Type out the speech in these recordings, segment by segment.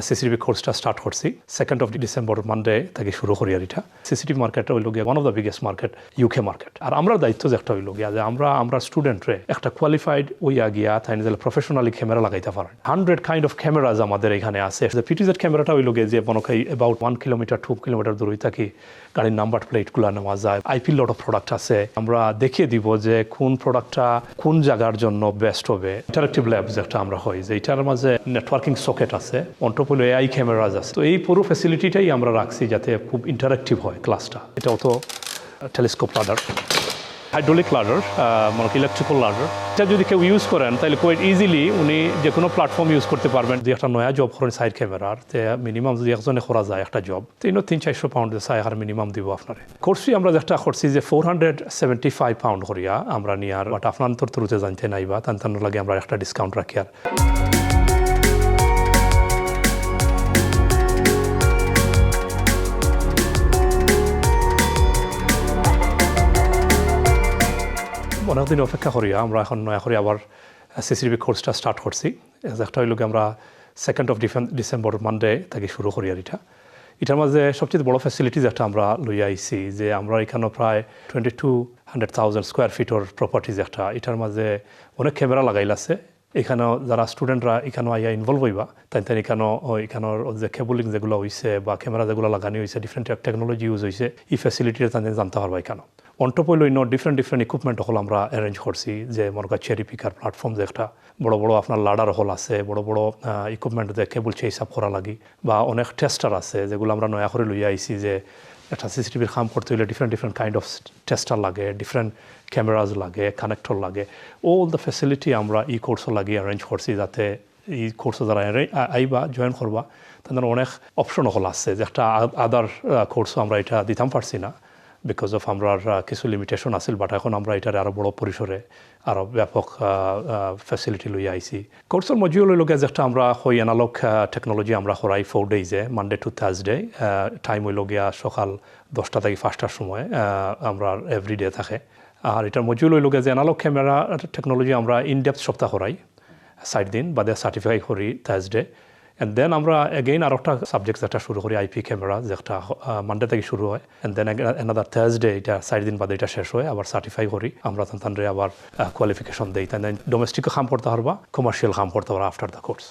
CCTV কোর্সটা start করছি। Second of December Monday থেকে শুরু করি আর এটা। সিসিটিভি মার্কেট হইল গিয়ে one of the biggest market UK market আর আমরা দায়িত্ব যে একটা হইল গিয়া, যে আমরা আমরা স্টুডেন্টরে একটা কোয়ালিফাইড ওইয়া গিয়া তাই নিজের প্রফেশনালি ক্যামেরা লাগাইতে পারেন। হান্ড্রেড কাইন্ড অফ ক্যামেরাজ আমাদের এখানে আছে। পিটিজেড ক্যামেরাটা হইল গিয়ে যে মনে about one kilometre to kilometre দূরে থাকি গাড়ির নাম্বার প্লেটগুলো নেওয়া যায়। আইপি লট অফ প্রোডাক্ট আছে। আমরা দেখিয়ে দিব যে কোন প্রোডাক্টটা কোন জায়গার জন্য বেস্ট হবে। ইন্টারেক্টিভ ল্যাবস একটা আমরা হই, যে এটার মাঝে নেটওয়ার্কিং সকেট আছে। অন্টপল এআই ক্যামেরাজ আছে। তো এই পুরো ফ্যাসিলিটিটাই আমরা রাখছি যাতে খুব ইন্টারেক্টিভ হয় ক্লাসটা এটাও তো টেলিস্কোপ লাডার হাইড্রোলিক লাডার মানে ইলেকট্রিক্যাল লাডার এটা যদি কেউ ইউজ করেন, তাহলে কোয়াইট ইজিলি উনি যে কোনো প্ল্যাটফর্ম ইউজ করতে পারবেন। যে একটা নয়া জব করেন সাইড ক্যামেরার তে মিনিমাম যদি একজনে করা যায় একটা জব তিন তিন চারশো পাউন্ড চাই আর মিনিমাম দিব আপনার। করছি আমরা যেটা করছি যে four hundred seventy five pound করিয়া আমরা নিয়ার বাট আপনার তোর থ্রুতে জানতে নাইবা তান লাগে আমরা একটা ডিসকাউন্ট রাখি আর। অনেকদিন অপেক্ষা করি আমরা এখন নয়া করে আবার সিসিটিভি কোর্সটা স্টার্ট করছি। একটা হইল আমরা সেকেন্ড অফ ডিসেম্বর মানডে থেকে শুরু করি আর এটা। এটার মাঝে সবচেয়ে বড় ফ্যাসিলিটিজ একটা আমরা লই আইছি, যে আমরা এখানে প্রায় twenty two hundred thousand square ফিটর properties একটা। এটার মাঝে অনেক ক্যামেরা লাগাইল আছে এখানেও যারা স্টুডেন্টরা এখানেও আইয়া ইনভলভ হইবা, তাই তাই এখানেও এখানোর যে কেবলিং যেগুলো হয়েছে বা ক্যামেরা যেগুলো লাগানি হয়েছে ডিফারেন্ট টেকনোলজি ইউজ হয়েছে এই ফ্যাসিলিটিটা তাদের জানতে পারবা এখানেও। অন্টপ হইল ইন ডিফারেন্ট ডিফারেন্ট ইকুইপমেন্ট হল আমরা অ্যারেঞ্জ করছি, যে মনে কর চেরি পিকার প্ল্যাটফর্ম যে একটা, বড় বড় আপনার লাডার হল আছে, বড় বড় ইকুইপমেন্ট যে কেবল চেয়ে হিসাব করা লাগি, বা অনেক টেস্টার আছে যেগুলো আমরা নয়া করে লইয়া আইছি যে একটা সিসিটিভির কাম করতে হলে different different kind of tester লাগে ডিফারেন্ট ক্যামেরাজ লাগে কানেক্টর লাগে। অল দ্য ফেসিলিটি আমরা ই কোর্সও লাগিয়ে অ্যারেঞ্জ করছি যাতে এই কোর্সে যারা আইবা জয়েন করবা, তাদের অনেক অপশন হল আছে যে একটা আদার কোর্সও আমরা এটা দিতাম পারছি না। বিকজ অফ আমরা কিছু লিমিটেশন আছিল বাট এখন আমরা এটার আরও বড় পরিসরে আরও ব্যাপক ফেসিলিটি লই আইছি। কোর্সের লগে যেটা আমরা হই এনালগ টেকনোলজি আমরা হরাই ফোর ডেইজে মানডে টু থার্সডে টাইম হইল গিয়া সকাল দশটা থেকে পাঁচটার সময় আমরা এভরি ডে থাকে। আর এটার মজিও লই লগে যে এনালগ ক্যামেরা টেকনোলজি আমরা ইনডেপথ সপ্তাহ হরাই সাইড দিন, বাদে সার্টিফাই করি থার্সডে অ্যান্ড দেন আমরা এগেইন আর একটা সাবজেক্ট যেটা শুরু করি আইপি ক্যামেরা যেটা মানডে থেকে শুরু হয়। অ্যান্ড দেন এনাদার থার্সডে এটা চার দিন বাদে এটা শেষ হয়, আবার সার্টিফাই করি। আমরা তানরে আবার কোয়ালিফিকেশন দিই। তাই ডোমেস্টিকও কাম করতে পারবা কমার্শিয়াল কাম করতে পারবা আফটার দ্য কোর্স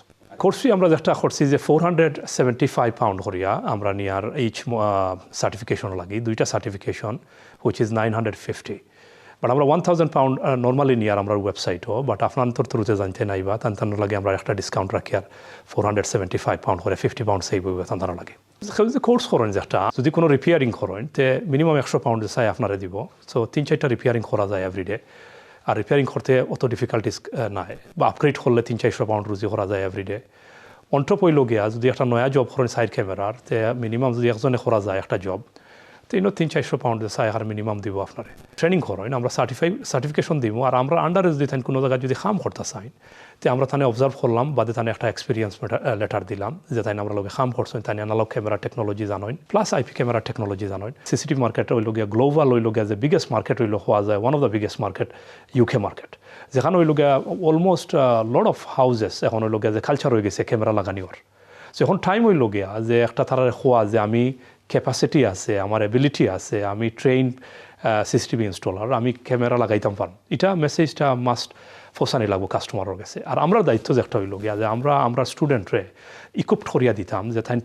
কোর্সই আমরা যেটা করছি যে four hundred seventy five pound করিয়া আমরা নিয়ার এইচ সার্টিফিকেশন লাগি। দুইটা certification which is nine hundred fifty but আমরা one thousand pound normally near আমরা ওয়েবসাইটও বাট আপনার থ্রুতে জানতে নাইবা তান তার লাগে আমরা একটা ডিসকাউন্ট রাখি আর four hundred seventy five pound করে ফিফটি পাউন্ড সেভ হইবে তান লাগে। যদি কোর্স করেন যেটা যদি কোনো রিপেয়ারিং করেন, তে মিনিমাম একশো পাউন্ড চাই আপনারা দিব। সো তিন চারটা রিপেয়ারিং করা যায় এভরিডে আর রিপেয়ারিং করতে অত ডিফিকাল্টিস নাই। বা আপগ্রেড করলে তিন চারশো পাউন্ড রুজি করা যায় এভরিডে গিয়া, যদি একটা নয়া জব করেন সাইড ক্যামেরার তে মিনিমাম যদি একজনে করা যায় একটা জব তিনও তিন চারশো পাউন্ড চাই আর মিনিমাম দিব আপনার। ট্রেনিং করেন আমরা সার্টিফাই সার্টিফিকেশন দিব আর আমরা আন্ডারে যদি তাই কোনো জায়গায় যদি খাম করতে চাই তো আমরা তানে অবজার্ভ করলাম, বাদে তানে একটা এক্সপিরিয়েন্স লেটার দিলাম, যে তাই আমরা লোকে খাম করছেন তাই অ্যানালগ ক্যামেরা টেকনোলজি জানেন প্লাস আইপি ক্যামেরা টেকনোলজি জানেন সিসিটিভি মার্কেট হইল গিয়া গ্লোবাল হইল গিয়া যে বিগেস্ট মার্কেট হইল হওয়া যায় one of the biggest market UK market যেখানে হইল গিয়া অলমোস্ট লড অফ হাউজেস এখন হইল গিয়া যে কালচার হয়ে গেছে ক্যামেরা লাগানিওর। এখন টাইম হইল গিয়া যে একটা তারারে খোয়া যে আমি ক্যাপাসিটি আছে, আমার এবিলিটি আছে, আমি ট্রেন সিসিটিভি ইনস্টলার আমি ক্যামেরা লাগাইতাম পারম এটা মেসেজটা মাস্ট ফোসানি লাগবো কাস্টমারের কাছে। আর আমরা দায়িত্ব যে একটা হইল গিয়া, যে আমরা আমরা স্টুডেন্টরে ইকুইপড করিয়া দিতাম যে তাই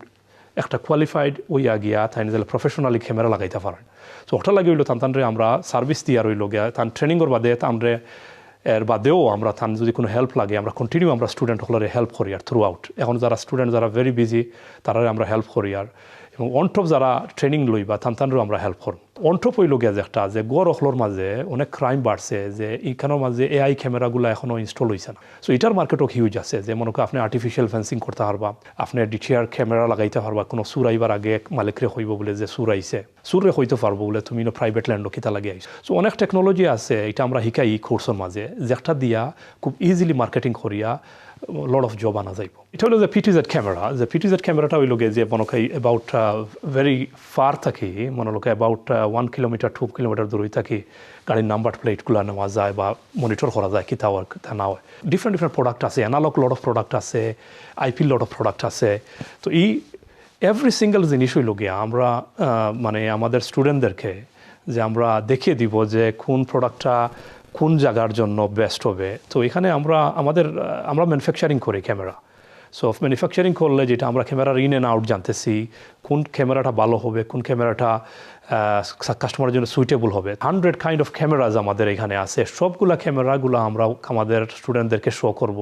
একটা কোয়ালিফাইড ওইয়া গিয়া তাই নিজের প্রফেশনালি ক্যামেরা লাগাইতে পারেন। তো ওটা লাগে হইল তান তানরে আমরা সার্ভিস দিয়া রইল গিয়া তান ট্রেনিংয়ের বাদে তানরে এর বাদেও আমরা তান যদি কোনো হেল্প লাগে, আমরা কন্টিনিউ আমরা স্টুডেন্ট হেল্প করি আর থ্রু আউট এখন যারা স্টুডেন্ট যারা ভেরি বিজি তারা আমরা হেল্প করি আর এবং অনটপ যারা ট্রেনিং লই বা তানতানরেও আমরা হেল্প করুন অনটপ হইল গিয়া যে একটা যে গড় অখলোর মাঝে অনেক ক্রাইম বাড়ছে যে এইখানের মাঝে এআই ক্যামেরাগুলো এখনও ইনস্টল হয়েছে না। সো এটার মার্কেটও হিউজ আছে, যে মনে করেন আপনি আর্টিফিশিয়াল ফেন্সিং করতে পারবা আপনি ডিটিআর ক্যামেরা লাগাইতে পারবা কোনো সুর আইবার আগে মালিকরে হইব বলে যে সুর আইছে সুরে হইতে পারব বলে তুমি প্রাইভেট ল্যান্ডও কিতা লাগে আইছো সো অনেক টেকনোলজি আছে এটা আমরা শিকাই এই কোর্সের মাঝে যে একটা দিয়া খুব ইজিলি মার্কেটিং করিয়া লড অফ জব আনা যাইব। এটা হলো যে পিটিজেড ক্যামেরা যে পিটিজেড ক্যামেরাটা হইল যে মনে হয় অ্যাবাউট ভেরি ফার থাকি, মনে লোক about one kilometre to kilometre দূরে থাকি, গাড়ির নাম্বার প্লেটগুলো নেওয়া যায় বা মনিটর করা যায় কি তা তা না হয়। ডিফারেন্ট ডিফারেন্ট প্রোডাক্ট আছে অ্যানালগ লড অফ প্রোডাক্ট আছে আইপি লট অফ প্রোডাক্ট আছে। তো এই এভরি সিঙ্গেল জিনিস হইল গিয়া আমরা মানে আমাদের স্টুডেন্টদেরকে যে আমরা দেখিয়ে দিব যে কোন প্রোডাক্টটা কোন জায়গার জন্য বেস্ট হবে। তো এখানে আমরা, আমাদের আমরা ম্যানুফ্যাকচারিং করি ক্যামেরা সো ম্যানুফ্যাকচারিং করলে যেটা আমরা ক্যামেরার ইন অ্যান্ড আউট জানতেছি, কোন ক্যামেরাটা ভালো হবে, কোন ক্যামেরাটা কাস্টমারের জন্য সুইটেবল হবে। হান্ড্রেড কাইন্ড অফ ক্যামেরাজ আমাদের এখানে আছে। সবগুলো ক্যামেরাগুলো আমরা আমাদের স্টুডেন্টদেরকে শো করব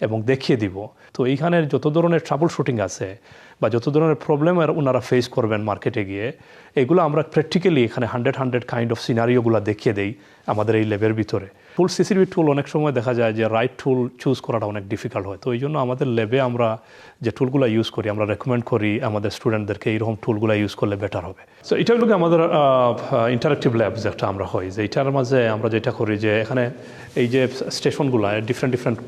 এবং দেখিয়ে দিব। তো এইখানে যত ধরনের ট্রাবল শুটিং আছে বা যত ধরনের প্রবলেম ওনারা ফেস করবেন মার্কেটে গিয়ে, এগুলো আমরা প্র্যাকটিক্যালি এখানে হান্ড্রেড হান্ড্রেড কাইন্ড অফ সিনারিওগুলো দেখিয়ে দেই আমাদের এই ল্যাবের ভিতরে। ফুল সিসিটিভি টুল অনেক সময় দেখা যায় যে রাইট টুল চুজ করাটা অনেক ডিফিকাল্ট হয়। তো এই জন্য আমাদের ল্যাবে আমরা যে টুলগুলো ইউজ করি, আমরা রেকমেন্ড করি আমাদের স্টুডেন্টদেরকে এইরকম টুলগুলো ইউজ করলে বেটার হবে। সো এটা হলো আমাদের ইন্টারাক্টিভ ল্যাবস একটা আমরা হয়, যে এটার মাঝে আমরা যেটা করি যে এখানে এই যে স্টেশনগুলো ডিফারেন্ট ডিফারেন্ট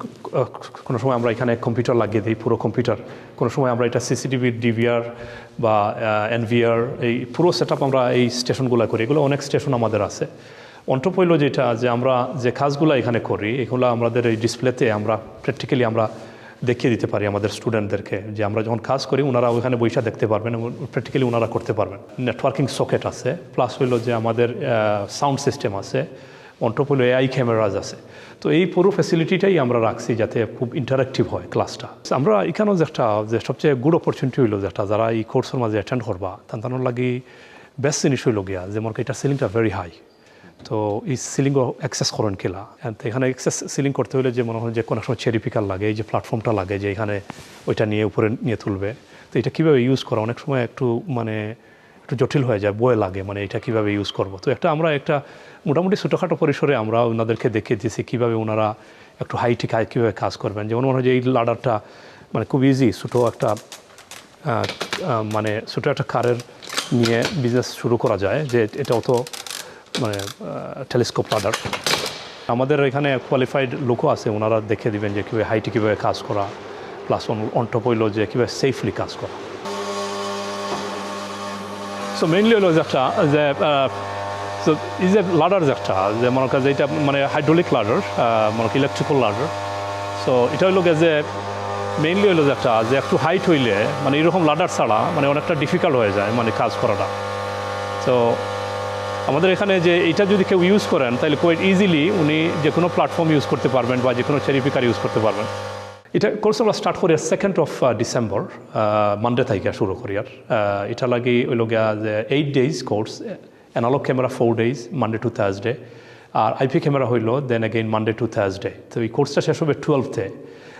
কোনো সময় আমরা এখানে কম্পিউটার লাগিয়ে দিই, পুরো কম্পিউটার কোনো সময় আমরা এটা সিসিটিভি ডিভিআর বা এনভিআর এই পুরো সেট আমরা এই স্টেশনগুলো করি। এগুলো অনেক স্টেশন আমাদের আছে। অন্টপ যেটা, যে আমরা যে কাজগুলো এখানে করি, এগুলো আমাদের এই ডিসপ্লেতে আমরা প্র্যাকটিক্যালি আমরা দেখিয়ে দিতে পারি আমাদের স্টুডেন্টদেরকে যে আমরা যখন কাজ করি ওনারা ওখানে বৈশা দেখতে পারবেন এবং প্র্যাকটিক্যালি ওনারা করতে পারবেন। নেটওয়ার্কিং সকেট আছে প্লাস হইল যে আমাদের সাউন্ড সিস্টেম আছে। অন্টপ হইল এআই ক্যামেরাজ আছে। তো এই পুরো ফ্যাসিলিটিটাই আমরা রাখছি যাতে খুব ইন্টারাক্টিভ হয় ক্লাসটা আমরা এখানেও যে একটা যে সবচেয়ে গুড অপরচুনিটি হইল যেটা, যারা এই কোর্সের মাঝে অ্যাটেন্ড করবা তার লাগি বেস্ট জিনিস হইল গিয়া যে মনে এটা সিলিংটা ভেরি হাই তো এই সিলিংও অ্যাক্সেস করেন কেলা। তো এখানে অ্যাক্সেস সিলিং করতে হলে যে মনে হয় যে কোনো সময় চেরি পিকার লাগে, এই যে প্ল্যাটফর্মটা লাগে যে এখানে ওইটা নিয়ে উপরে নিয়ে তুলবে। তো এটা কীভাবে ইউজ করা? অনেক সময় একটু মানে একটু জটিল হয়ে যায়, বয়ে লাগে মানে এটা কীভাবে ইউজ করব? তো একটা আমরা একটা মোটামুটি ছোটোখাটো পরিসরে আমরা ওনাদেরকে দেখিয়ে দিয়েছি কীভাবে ওনারা একটু হাইটি কীভাবে কাজ করবেন। যেমন মনে হয় যে এই লাডারটা মানে খুব ইজি ছোটো একটা মানে ছোটো একটা কারের নিয়ে বিজনেস শুরু করা যায়, যে এটা অত মানে টেলিস্কোপ লাডার আমাদের এখানে কোয়ালিফাইড লোকও আছে, ওনারা দেখে দিবেন যে কীভাবে হাইটে কীভাবে কাজ করা প্লাস অন্টপ হইল যে কীভাবে সেফলি কাজ করা। সো মেইনলি হলো যে যে সো এই যে লাডার যে যে মনে করেন যে এটা মানে হাইড্রোলিক লাডার মনে ইলেকট্রিক্যাল লাডার সো এটা গিয়ে যে মেইনলি হইল যে যে একটু হাইট হইলে মানে এরকম লাডার ছাড়া মানে অনেকটা ডিফিকাল্ট হয়ে যায় মানে কাজ করাটা। তো আমাদের এখানে যে এটা যদি কেউ ইউজ করেন, তাহলে কোয়াইট ইজিলি উনি যে কোনো প্ল্যাটফর্ম ইউজ করতে পারবেন বা যে কোনো চেরিপিকার ইউজ করতে পারবেন। এটা কোর্স আমরা স্টার্ট করি সেকেন্ড অফ ডিসেম্বর মানডে থেকে শুরু করি আর এটা লাগি ওই গিয়া যে eight days course analogue camera four days Monday to Thursday R IP camera হইল then again Monday to Thursday তো এই কোর্সটা শেষ হবে টুয়েলভতে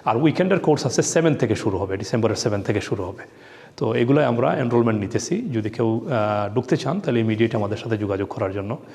আর উইকেন্ডের কোর্স আছে সেভেন থেকে শুরু হবে ডিসেম্বরের সেভেন থেকে শুরু হবে। তো এগুলোই আমরা এনরোলমেন্ট নিতেছি। যদি কেউ ঢুকতে চান, তাহলে ইমিডিয়েট আমাদের সাথে যোগাযোগ করার জন্য।